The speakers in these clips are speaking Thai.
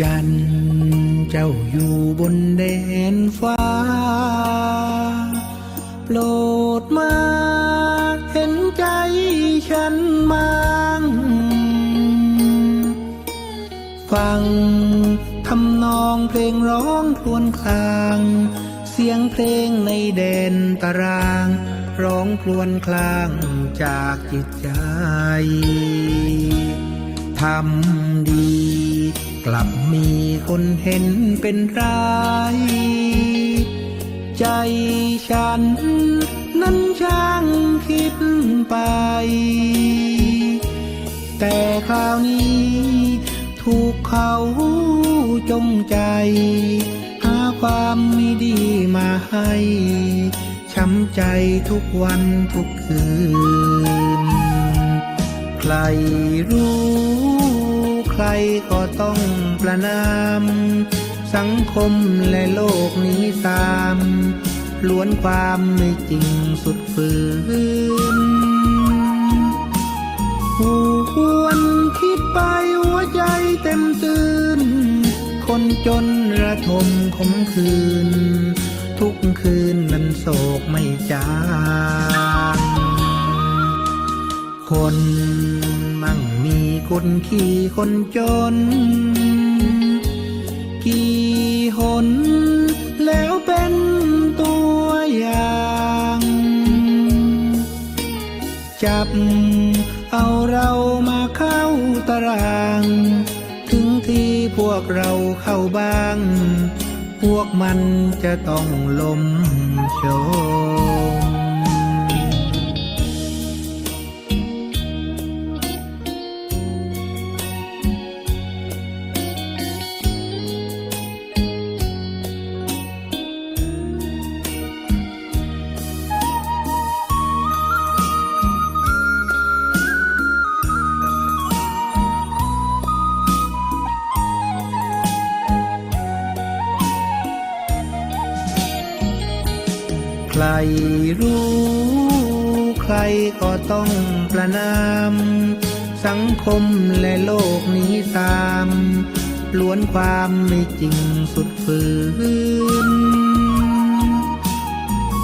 จันทร์เจ้าอยู่บนแดนฟ้า โปรดมาเห็นใจฉันมางฟังทำนองเพลงร้องครวญคราง เสียงเพลงในแดนตาราง ร้องครวญคลางจากจิตใจทำดี กลับมีคนเห็นเป็นราย ใจฉันนั้นช่างคิดไป แต่คราวนี้ถูกเขาจงใจ หาความไม่ดีมาให้ช้ำใจทุกวันทุกคืน ใครรู้ ก็ต้องประนาม สังคมและโลกนี้ตาม ล้วนความไม่จริงสุดฝืนผู้ควรคิดไปหัวใจเต็มตื่น คนจนระทมขมคืน ทุกคืนนั้นโศกไม่จางคน คนขี่คนจน กี่หนแล้วเป็นตัวอย่าง จับเอาเรามาเข้าตาราง ถึงที่พวกเราเข้าบ้าง พวกมันจะต้องล้มโชม รรู้ใครก็ต้องประนาม สังคมและโลกนี้ตาม ล้วนความไม่จริงสุดฝืน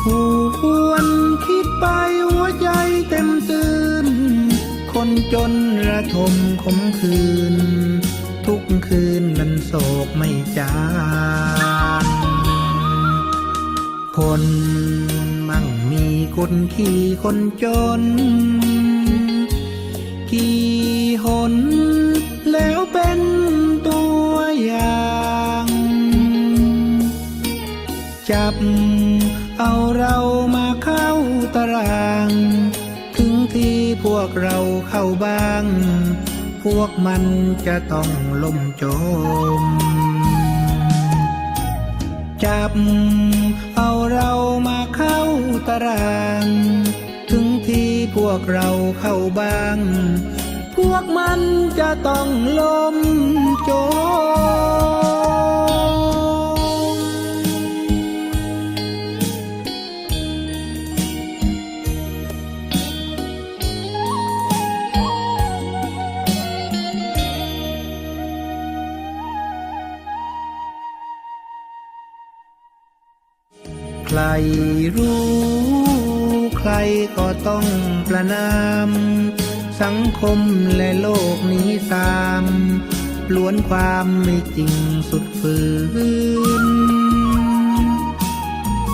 ผู้ควรคิดไปหัวใจเต็มตื่น คนจนระทมขมคืน ทุกคืนนั้นโศกไม่จางคน มีคนขี่คนจน กี่หนแล้วเป็นตัวอย่าง จับเอาเรามาเข้าตาราง ถึงที่พวกเราเข้าบ้าง พวกมันจะต้องล่มจม จับ รางถึงที่พวกเราเข้าบ้าง พวกมันจะต้องล้มจม ใครรู้ ใครก็ต้องประนาม สังคมและโลกนี้ตามล้วนความไม่จริงสุดฝืน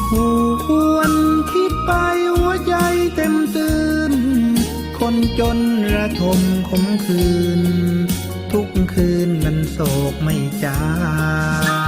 ผู้ควรคิดไปหัวใจเต็มตื่น คนจนระทมขมคืน ทุกคืนนั้นโศกไม่จาง